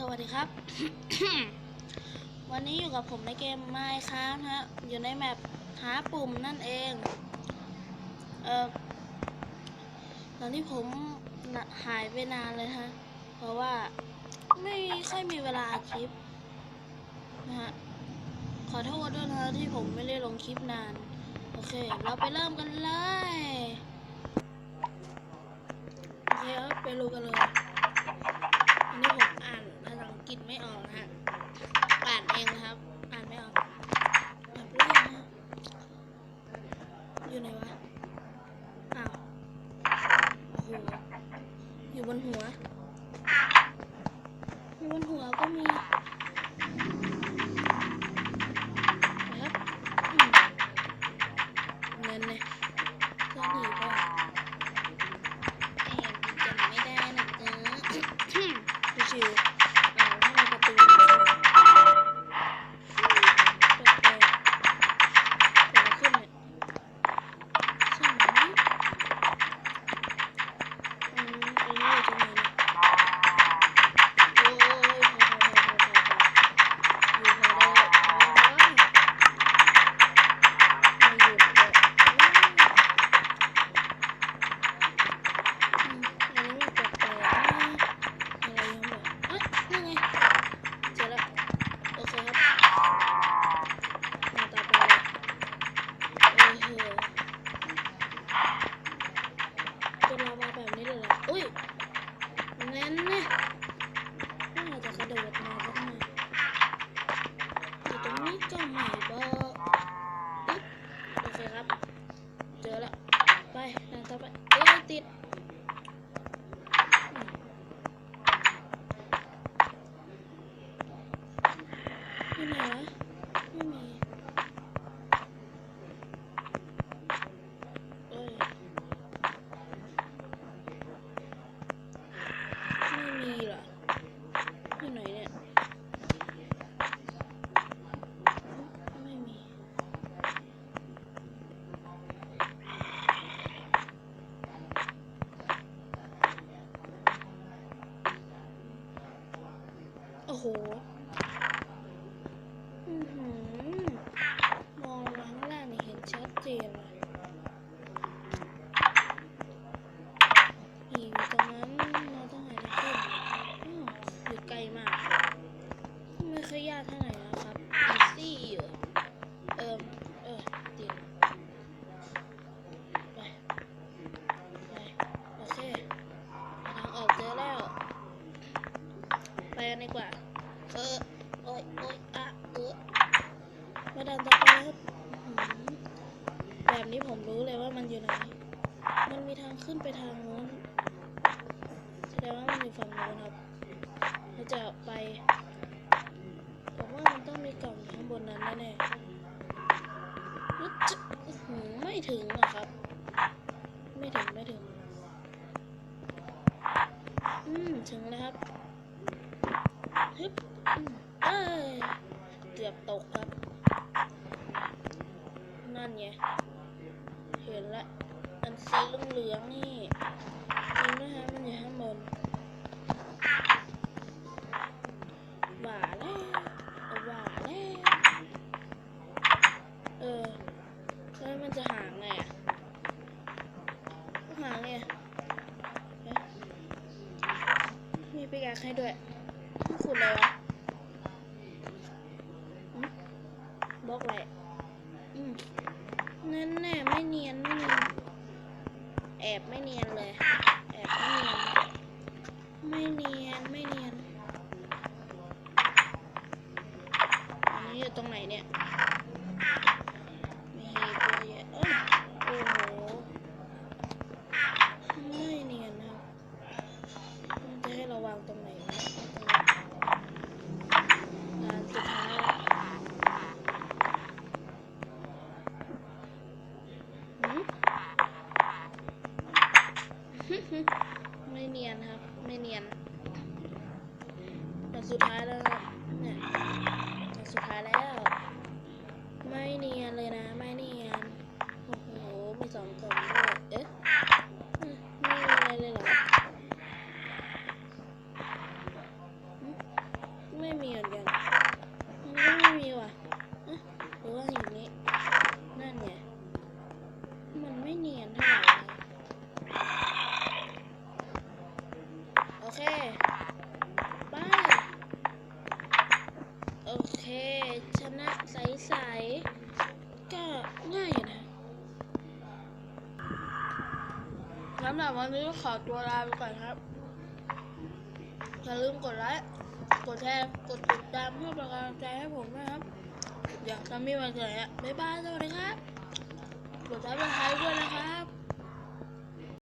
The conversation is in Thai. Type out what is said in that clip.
สวัสดีครับ วันนี้อยู่กับผมในเกม Minecraft ฮะ อยู่ในแมปหาปุ่มนั่นเอง เอ่อ ตอนที่ผมหายไปนานเลยฮะ เพราะว่าไม่ค่อยมีเวลาอัดคลิปนะฮะ ขอโทษด้วยนะที่ผมไม่ได้ลงคลิปนาน โอเค เราไปเริ่มกันเลย โอเคครับไปรู้กันเลยอันนี้ผมอ่าน งไม่ออกนะฮะอ่านเองนะครับ อ่านไม่ออกแบบแรกนะฮะอยู่ไหนวะอ้าวโอ้โหอยู่บนหัวอยู่บนหัวก็มีนะครับเงินเนี่ย ตรงนี้ก็ไม่บอกอึ๊บโอเคครับ เจอแล้ว ไปด่านต่อไปเอ้ยติดอืม ไม่มีวะไม่มีเอ้ยไม่มีเหรอที่ไหนเนี่ยไม่มี โอ้โหอื้อหือมองมาข้างล่างนี่เห็นชัดเจนเลยอยู่ตรงนั้นเราต้องหาทางขึ้นอ้าวอยู่ไกลมาก ไม่ค่อยยากเท่าไหร่นะครับอีซี่อยู่เอิมเออติดไปไปโอเคทางออกเจอแล้ว ไปกันดีกว่า ออโอ้ยโอ้ยอะเออมาดันต่อไปครับแบบนี้ผมรู้เลยว่ามันอยู่ไหน มันมีทางขึ้นไปทางโน้น แสดงว่ามันอยู่ฝั่งโน้นครับเราจะไป ผมว่ามันต้องมีกล่องอยู่ข้างบนนั้นแน่ๆอึ๊ดจึ๊ะอื้อหือไม่ถึงอะครับ ไม่ถึงไม่ถึง อืม ถึงแล้วครับ ฮึบเอ้ยเกือบตกครับ นั่นไง เห็นละ อันสีเหลืองๆนี่จริงด้วยฮะมันอยู่ข้างบนหว่าแล้วหว่าแล้วเออแล้วมันจะหาไงอะหาไงมีปิกาให้ด้วย ขุดเลยวะบล็อกอะไรอืมนั่นแน่ไม่เนียนไม่เนียน แอบไม่เนียนเลย แอบไม่เนียน ไม่เนียน ไม่เนียน อันนี้อยู่ตรงไหนเนี่ย มีตัวเยอะเอ้ยโอ้โห ไม่เนียนนะครับมันจะให้เราวางตรงไหนวะงานสุดท้ายแล้วหืม ไม่เนียนครับ ไม่เนียนแต่สุดท้ายแล้วครับำหรับวันนี้ขอตัวลาไปก่อนครับ อย่าลืมกดไลค์ กดแชร์ กดติดตามเพื่อเป็นกำลังใจให้ผมนะครับ อยากจะมีวันเกิดอะบ๊ายบายสวัสดีครับ กดไลค์เป็นไทยด้วยนะครับ